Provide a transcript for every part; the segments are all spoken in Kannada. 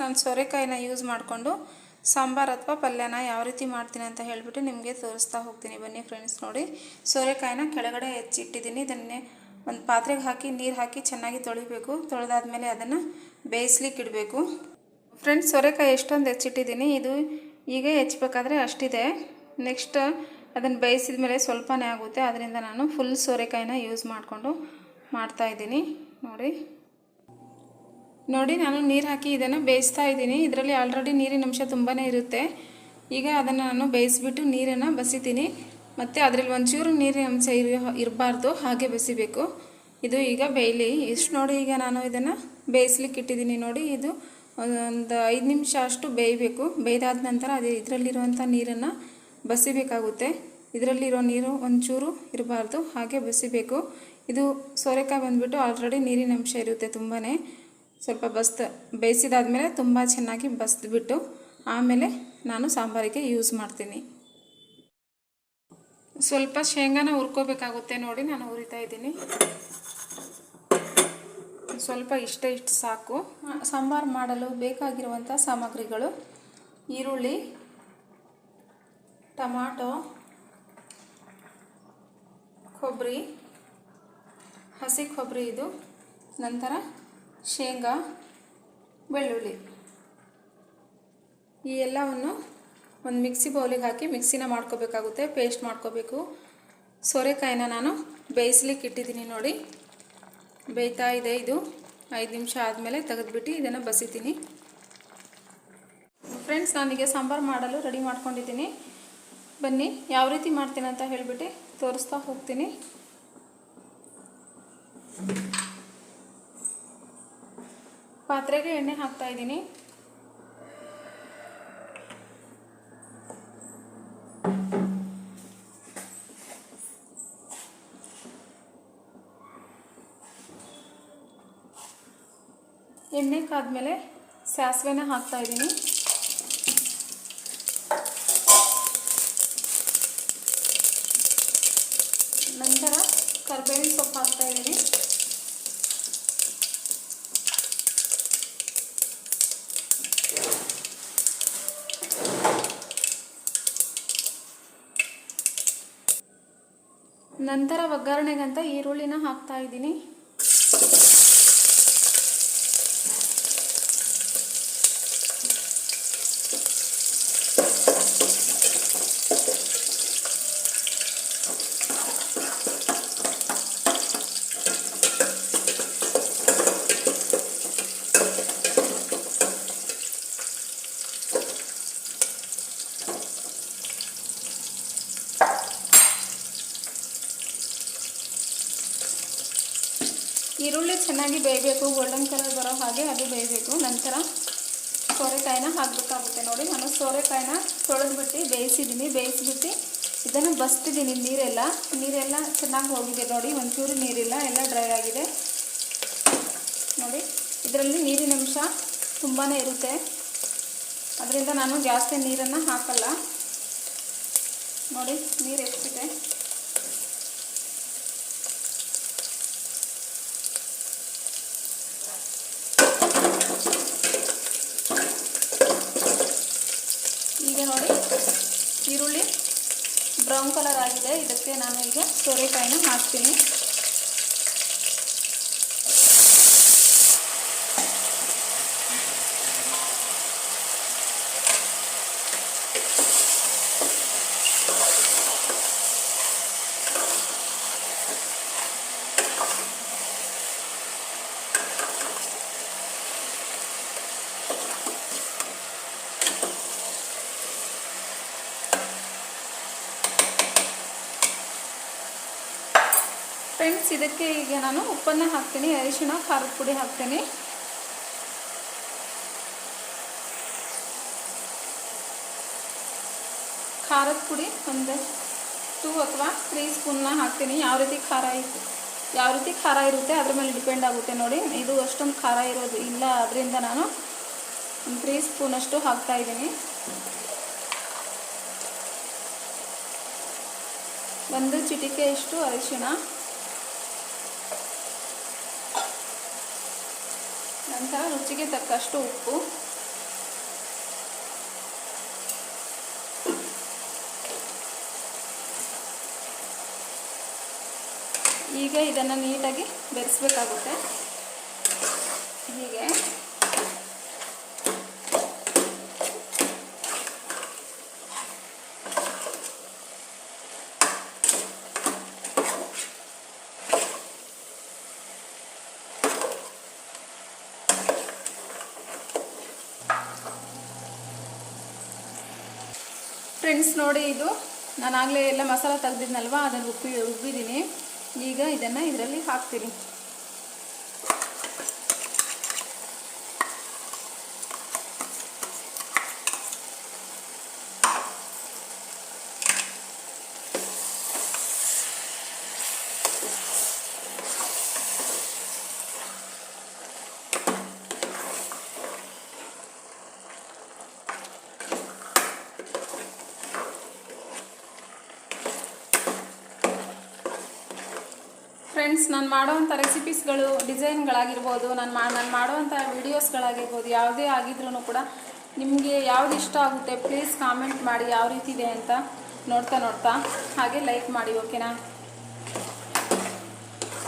ನಾನು ಸೋರೆಕಾಯಿನ ಯೂಸ್ ಮಾಡಿಕೊಂಡು ಸಾಂಬಾರು ಅಥವಾ ಪಲ್ಯನ ಯಾವ ರೀತಿ ಮಾಡ್ತೀನಿ ಅಂತ ಹೇಳಿಬಿಟ್ಟು ನಿಮಗೆ ತೋರಿಸ್ತಾ ಹೋಗ್ತೀನಿ. ಬನ್ನಿ ಫ್ರೆಂಡ್ಸ್ ನೋಡಿ. ಸೋರೆಕಾಯಿನ ಕೆಳಗಡೆ ಹೆಚ್ಚಿಟ್ಟಿದ್ದೀನಿ. ಇದನ್ನೇ ಒಂದು ಪಾತ್ರೆಗೆ ಹಾಕಿ, ನೀರು ಹಾಕಿ ಚೆನ್ನಾಗಿ ತೊಳಿಬೇಕು. ತೊಳೆದಾದ್ಮೇಲೆ ಅದನ್ನು ಬೇಯಿಸ್ಲಿಕ್ಕೆ ಇಡಬೇಕು. ಫ್ರೆಂಡ್ಸ್ ಸೋರೆಕಾಯಿ ಎಷ್ಟೊಂದು ಹೆಚ್ಚಿಟ್ಟಿದ್ದೀನಿ. ಇದು ಈಗ ಹೆಚ್ಚಬೇಕಾದ್ರೆ ಅಷ್ಟಿದೆ. ನೆಕ್ಸ್ಟ್ ಅದನ್ನು ಬೇಯಿಸಿದ ಮೇಲೆ ಸ್ವಲ್ಪನೇ ಆಗುತ್ತೆ. ಅದರಿಂದ ನಾನು ಫುಲ್ ಸೋರೆಕಾಯಿನ ಯೂಸ್ ಮಾಡಿಕೊಂಡು ಮಾಡ್ತಾಯಿದ್ದೀನಿ ನೋಡಿ. ನೋಡಿ, ನಾನು ನೀರು ಹಾಕಿ ಇದನ್ನು ಬೇಯಿಸ್ತಾ ಇದ್ದೀನಿ. ಇದರಲ್ಲಿ ಆಲ್ರೆಡಿ ನೀರಿನ ಅಂಶ ತುಂಬಾ ಇರುತ್ತೆ. ಈಗ ಅದನ್ನು ನಾನು ಬೇಯಿಸ್ಬಿಟ್ಟು ನೀರನ್ನು ಬಸಿತೀನಿ. ಮತ್ತು ಅದರಲ್ಲಿ ಒಂಚೂರು ನೀರಿನ ಅಂಶ ಇರ, ಇರಬಾರ್ದು, ಹಾಗೆ ಬಸಿಬೇಕು. ಇದು ಈಗ ಬೇಯಲಿ. ಇಷ್ಟು ನೋಡಿ ಈಗ ನಾನು ಇದನ್ನು ಬೇಯಿಸ್ಲಿಕ್ಕೆ ಇಟ್ಟಿದ್ದೀನಿ ನೋಡಿ. ಇದು ಒಂದು ಐದು ನಿಮಿಷ ಅಷ್ಟು ಬೇಯಬೇಕು. ಬೇಯ್ದಾದ ನಂತರ ಅದೇ ಇದರಲ್ಲಿರುವಂಥ ನೀರನ್ನು ಬಸಿಬೇಕಾಗುತ್ತೆ. ಇದರಲ್ಲಿರೋ ನೀರು ಒಂಚೂರು ಇರಬಾರ್ದು, ಹಾಗೆ ಬಸಿಬೇಕು. ಇದು ಸೋರೆಕಾಯಿ ಬಂದುಬಿಟ್ಟು ಆಲ್ರೆಡಿ ನೀರಿನ ಅಂಶ ಇರುತ್ತೆ ತುಂಬಾ ಸ್ವಲ್ಪ ಬಸ್ತ ಬೇಯಿಸಿದಾದ್ಮೇಲೆ ತುಂಬ ಚೆನ್ನಾಗಿ ಬಸ್ದುಬಿಟ್ಟು ಆಮೇಲೆ ನಾನು ಸಾಂಬಾರಿಗೆ ಯೂಸ್ ಮಾಡ್ತೀನಿ. ಸ್ವಲ್ಪ ಶೇಂಗಾನ ಹುರ್ಕೋಬೇಕಾಗುತ್ತೆ ನೋಡಿ, ನಾನು ಹುರಿತಾ ಇದ್ದೀನಿ. ಸ್ವಲ್ಪ ಇಷ್ಟ ಇಷ್ಟು ಸಾಕು. ಸಾಂಬಾರು ಮಾಡಲು ಬೇಕಾಗಿರುವಂಥ ಸಾಮಗ್ರಿಗಳು ಈರುಳ್ಳಿ, ಟಮಾಟೊ, ಕೊಬ್ಬರಿ, ಹಸಿ ಕೊಬ್ಬರಿ ಇದು, ನಂತರ ಶೇಂಗಾ, ಬೆಳ್ಳುಳ್ಳಿ. ಈ ಎಲ್ಲವನ್ನು ಒಂದು ಮಿಕ್ಸಿ ಬೌಲಿಗೆ ಹಾಕಿ ಮಿಕ್ಸಿನ ಮಾಡ್ಕೋಬೇಕಾಗುತ್ತೆ, ಪೇಸ್ಟ್ ಮಾಡ್ಕೋಬೇಕು. ಸೋರೆಕಾಯಿನ ನಾನು ಬೇಯಿಸ್ಲಿಕ್ಕೆ ಇಟ್ಟಿದ್ದೀನಿ ನೋಡಿ. ಬೇಯ್ತಾ ಇದೆ ಇದು. ಐದು ನಿಮಿಷ ಆದಮೇಲೆ ತೆಗೆದುಬಿಟ್ಟು ಇದನ್ನು ಬಸಿತೀನಿ. ಫ್ರೆಂಡ್ಸ್ ನನಗೆ ಸಾಂಬಾರು ಮಾಡಲು ರೆಡಿ ಮಾಡ್ಕೊಂಡಿದ್ದೀನಿ. ಬನ್ನಿ, ಯಾವ ರೀತಿ ಮಾಡ್ತೀನಿ ಅಂತ ಹೇಳಿಬಿಟ್ಟು ತೋರಿಸ್ತಾ ಹೋಗ್ತೀನಿ. ಪಾತ್ರೆಗೆ ಎಣ್ಣೆ ಹಾಕ್ತಾ ಇದ್ದೀನಿ. ಎಣ್ಣೆ ಕಾದ್ಮೇಲೆ ಸಾಸಿವೆನ ಹಾಕ್ತಾ ಇದ್ದೀನಿ. ನಂತರ ಕರ್ಬೇವಿನ ಸೊಪ್ಪು ಹಾಕ್ತಾ ಇದ್ದೀನಿ. ನಂತರ ಒಗ್ಗರಣೆಗಂತ ಈರುಳ್ಳಿನ ಹಾಕ್ತಾ ಇದ್ದೀನಿ. ಈರುಳ್ಳಿ ಚೆನ್ನಾಗಿ ಬೇಯಬೇಕು. ಗೋಲ್ಡನ್ ಕಲರ್ ಬರೋ ಹಾಗೆ ಅದು ಬೇಯಬೇಕು. ನಂತರ ಸೋರೆಕಾಯಿನ ಹಾಕಬೇಕಾಗುತ್ತೆ ನೋಡಿ. ನಾನು ಸೋರೆಕಾಯಿನ ತೊಳೆದ್ಬಿಟ್ಟು ಬೇಯಿಸಿದ್ದೀನಿ. ಬೇಯಿಸಿಬಿಟ್ಟು ಇದನ್ನು ಬಸ್ತಿದ್ದೀನಿ. ನೀರೆಲ್ಲ ನೀರೆಲ್ಲ ಚೆನ್ನಾಗಿ ಹೋಗಿದೆ ನೋಡಿ. ಒಂಚೂರು ನೀರಿಲ್ಲ, ಎಲ್ಲ ಡ್ರೈ ಆಗಿದೆ. ನೋಡಿ, ಇದರಲ್ಲಿ ನೀರಿನ ಅಂಶ ತುಂಬಾ ಇರುತ್ತೆ. ಅದರಿಂದ ನಾನು ಜಾಸ್ತಿ ನೀರನ್ನು ಹಾಕಲ್ಲ. ನೋಡಿ, ನೀರು ಎಷ್ಟಿದೆ ಈಗ ನೋಡಿ ಈರುಳ್ಳಿ ಬ್ರೌನ್ ಕಲರ್ ಆಗಿದೆ. ಇದಕ್ಕೆ ನಾನು ಈಗ ಸೋರೆಕಾಯಿನ ಹಾಕ್ತೀನಿ. ಫ್ರೆಂಡ್ಸ್, ಇದಕ್ಕೆ ಈಗ ನಾನು ಉಪ್ಪನ್ನ ಹಾಕ್ತೀನಿ, ಅರಿಶಿಣ, ಖಾರದ ಪುಡಿ ಹಾಕ್ತೀನಿ. ಖಾರದ ಪುಡಿ ಒಂದು ಟೂ ಅಥವಾ ತ್ರೀ ಸ್ಪೂನ್ನ ಹಾಕ್ತೀನಿ. ಯಾವ ರೀತಿ ಖಾರ ಇತ್ತು, ಯಾವ ರೀತಿ ಖಾರ ಇರುತ್ತೆ, ಅದ್ರ ಮೇಲೆ ಡಿಪೆಂಡ್ ಆಗುತ್ತೆ ನೋಡಿ. ಇದು ಅಷ್ಟೊಂದು ಖಾರ ಇರೋದು ಇಲ್ಲ, ಅದರಿಂದ ನಾನು ಒಂದು ತ್ರೀ ಸ್ಪೂನಷ್ಟು ಹಾಕ್ತಾ ಇದ್ದೀನಿ. ಒಂದು ಚಿಟಿಕೆಯಷ್ಟು ಅರಿಶಿಣ. ನಂತರ ರುಚಿಗೆ ತಕ್ಕಷ್ಟು ಉಪ್ಪು. ಈಗ ಇದನ್ನು ನೀಟಾಗಿ ಬೆರೆಸ್ಬೇಕಾಗುತ್ತೆ. ಹೀಗೆ. ಫ್ರೆಂಡ್ಸ್ ನೋಡಿ ಇದು. ನಾನು ಆಗಲೇ ಎಲ್ಲ ಮಸಾಲ ತೆಗ್ದಿದ್ನಲ್ವ? ಅದನ್ನು ಉಪ್ಪಿ ಉಬ್ಬಿದ್ದೀನಿ ಈಗ ಇದನ್ನು ಇದರಲ್ಲಿ ಹಾಕ್ತೀನಿ. ಫ್ರೆಂಡ್ಸ್ ನಾನು ಮಾಡೋವಂಥ ರೆಸಿಪೀಸ್ಗಳು ಡಿಸೈನ್ಗಳಾಗಿರ್ಬೋದು ನಾನು ಮಾ, ನಾನು ಮಾಡುವಂಥ ವೀಡಿಯೋಸ್ಗಳಾಗಿರ್ಬೋದು ಯಾವುದೇ ಆಗಿದ್ರೂ ಕೂಡ ನಿಮಗೆ ಯಾವ್ದು ಇಷ್ಟ ಆಗುತ್ತೆ ಪ್ಲೀಸ್ ಕಾಮೆಂಟ್ ಮಾಡಿ ಯಾವ ರೀತಿ ಇದೆ ಅಂತ ನೋಡ್ತಾ ನೋಡ್ತಾ ಹಾಗೆ ಲೈಕ್ ಮಾಡಿ ಓಕೆನಾ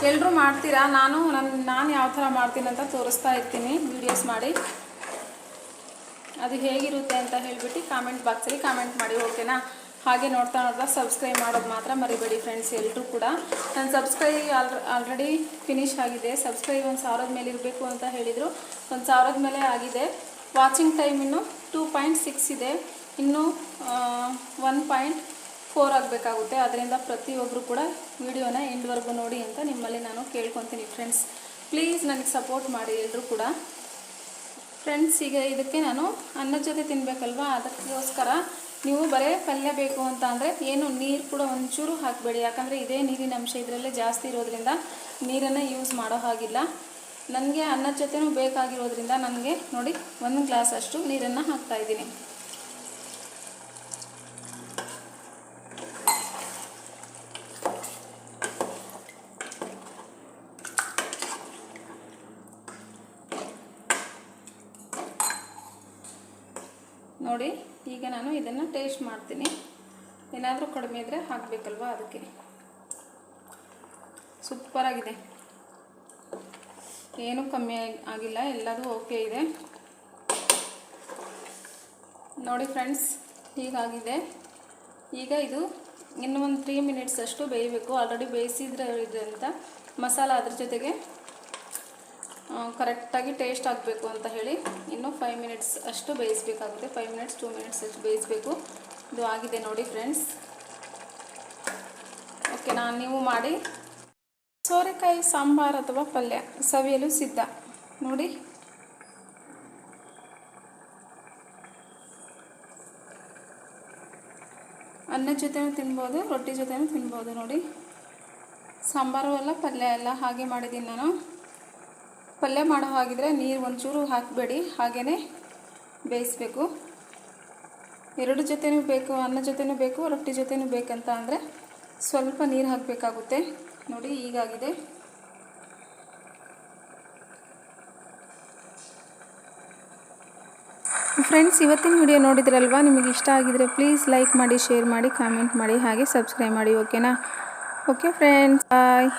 ಎಲ್ಲರೂ ಮಾಡ್ತೀರಾ? ನಾನು ನನ್ನ ನಾನು ಯಾವ ಥರ ಮಾಡ್ತೀನಿ ಅಂತ ತೋರಿಸ್ತಾ ಇರ್ತೀನಿ ವೀಡಿಯೋಸ್ ಮಾಡಿ. ಅದು ಹೇಗಿರುತ್ತೆ ಅಂತ ಹೇಳಿಬಿಟ್ಟು ಕಾಮೆಂಟ್ ಬಾಕ್ಸಲ್ಲಿ ಕಾಮೆಂಟ್ ಮಾಡಿ ಓಕೆನಾ ಹಾಗೆ ನೋಡ್ತಾ ನೋಡ್ತಾ ಸಬ್ಸ್ಕ್ರೈಬ್ ಮಾಡೋದು ಮಾತ್ರ ಮರಿಬೇಡಿ ಫ್ರೆಂಡ್ಸ್ ಎಲ್ಲರೂ ಕೂಡ. ನನ್ನ ಸಬ್ಸ್ಕ್ರೈಬ್ ಆಲ್ ಆಲ್ರೆಡಿ ಫಿನಿಶ್ ಆಗಿದೆ. ಸಬ್ಸ್ಕ್ರೈಬ್ ಒಂದು ಸಾವಿರದ ಮೇಲೆ ಇರಬೇಕು ಅಂತ ಹೇಳಿದರು. ಒಂದು ಸಾವಿರದ ಮೇಲೆ ಆಗಿದೆ. ವಾಚಿಂಗ್ ಟೈಮ್ ಇನ್ನು ಟೂ ಪಾಯಿಂಟ್ ಸಿಕ್ಸ್ ಇದೆ. ಇನ್ನು ಒನ್ ಪಾಯಿಂಟ್ ಫೋರ್ ಆಗಬೇಕಾಗುತ್ತೆ. ಅದರಿಂದ ಪ್ರತಿಯೊಬ್ಬರು ಕೂಡ ವಿಡಿಯೋನ ಎಂಡ್ವರೆಗೂ ನೋಡಿ ಅಂತ ನಿಮ್ಮಲ್ಲಿ ನಾನು ಕೇಳ್ಕೊತೀನಿ ಫ್ರೆಂಡ್ಸ್ ಪ್ಲೀಸ್ ನನಗೆ ಸಪೋರ್ಟ್ ಮಾಡಿ ಎಲ್ಲರೂ ಕೂಡ. ಫ್ರೆಂಡ್ಸ್ ಈಗ ಇದಕ್ಕೆ ನಾನು ಅನ್ನದ ಜೊತೆ ತಿನ್ನಬೇಕಲ್ವಾ ಅದಕ್ಕೋಸ್ಕರ ನೀವು ಬರೇ ಪಲ್ಯ ಬೇಕು ಅಂತ ಅಂದರೆ ಏನು ನೀರು ಕೂಡ ಒಂಚೂರು ಹಾಕಬೇಡಿ. ಯಾಕಂದರೆ ಇದೇ ನೀರಿನ ಅಂಶ ಇದರಲ್ಲೇ ಜಾಸ್ತಿ ಇರೋದ್ರಿಂದ ನೀರನ್ನು ಯೂಸ್ ಮಾಡೋ ಹಾಗಿಲ್ಲ. ನನಗೆ ಅನ್ನದ ಜೊತೆನೂ ಬೇಕಾಗಿರೋದ್ರಿಂದ ನನಗೆ ನೋಡಿ ಒಂದು ಗ್ಲಾಸ್ ಅಷ್ಟು ನೀರನ್ನು ಹಾಕ್ತಾ ನೋಡಿ, ಈಗ ನಾನು ಇದನ್ನು ಟೇಸ್ಟ್ ಮಾಡ್ತೀನಿ. ಏನಾದರೂ ಕಡಿಮೆ ಇದ್ದರೆ ಹಾಕಬೇಕಲ್ವ ಅದಕ್ಕೆ. ಸೂಪರಾಗಿದೆ ಏನೂ ಕಮ್ಮಿ ಆಗಿ- ಆಗಿಲ್ಲ ಎಲ್ಲದೂ ಓಕೆ ಇದೆ. ನೋಡಿ ಫ್ರೆಂಡ್ಸ್ ಹೀಗಾಗಿದೆ. ಈಗ ಇದು ಇನ್ನೂ ಒಂದು ತ್ರೀ ಮಿನಿಟ್ಸ್ ಅಷ್ಟು ಬೇಯಬೇಕು. ಆಲ್ರೆಡಿ ಬೇಯಿಸಿದ್ರೆ ಇದರಿಂದ ಮಸಾಲ ಅದ್ರ ಜೊತೆಗೆ ಕರೆಕ್ಟಾಗಿ ಟೇಸ್ಟ್ ಆಗಬೇಕು ಅಂತ ಹೇಳಿ ಇನ್ನು ಫೈವ್ ಮಿನಿಟ್ಸ್ ಅಷ್ಟು ಬೇಯಿಸಬೇಕಾಗುತ್ತೆ. ಫೈವ್ ಮಿನಿಟ್ಸ್ ಟೂ ಮಿನಿಟ್ಸ್ ಅಷ್ಟು ಬೇಯಿಸಬೇಕು. ಇದು ಆಗಿದೆ ನೋಡಿ ಫ್ರೆಂಡ್ಸ್ ಓಕೆ ನಾನು ನೀವು ಮಾಡಿ. ಸೋರೆಕಾಯಿ ಸಾಂಬಾರು ಅಥವಾ ಪಲ್ಯ ಸವಿಯಲು ಸಿದ್ಧ. ನೋಡಿ. ಅನ್ನದ ಜೊತೆನೂ ತಿನ್ಬೋದು, ರೊಟ್ಟಿ ಜೊತೆನೂ ತಿನ್ಬೋದು ನೋಡಿ. ಸಾಂಬಾರು ಎಲ್ಲ ಪಲ್ಯ ಎಲ್ಲ ಹಾಗೆ ಮಾಡಿದ್ದೀನಿ ನಾನು. ಪಲ್ಯ ಮಾಡೋ ಹಾಗಿದ್ರೆ ನೀರು ಒಂಚೂರು ಹಾಕಬೇಡಿ ಹಾಗೇ ಬೇಯಿಸ್ಬೇಕು. ಎರಡು ಜೊತೆನೂ ಬೇಕು, ಅನ್ನ ಜೊತೆನೂ ಬೇಕು, ರೊಟ್ಟಿ ಜೊತೆನೂ ಬೇಕಂತ ಅಂದರೆ ಸ್ವಲ್ಪ ನೀರು ಹಾಕಬೇಕಾಗುತ್ತೆ. ನೋಡಿ ಈಗಾಗಿದೆ ಫ್ರೆಂಡ್ಸ್ ಇವತ್ತಿನ ವಿಡಿಯೋ ನೋಡಿದ್ರಲ್ವಾ? ನಿಮಗೆ ಇಷ್ಟ ಆಗಿದ್ರೆ ಪ್ಲೀಸ್ ಲೈಕ್ ಮಾಡಿ ಶೇರ್ ಮಾಡಿ ಕಾಮೆಂಟ್ ಮಾಡಿ, ಹಾಗೆ ಸಬ್ಸ್ಕ್ರೈಬ್ ಮಾಡಿ ಓಕೆನಾ ಓಕೆ ಫ್ರೆಂಡ್ಸ್ ಬಾಯ್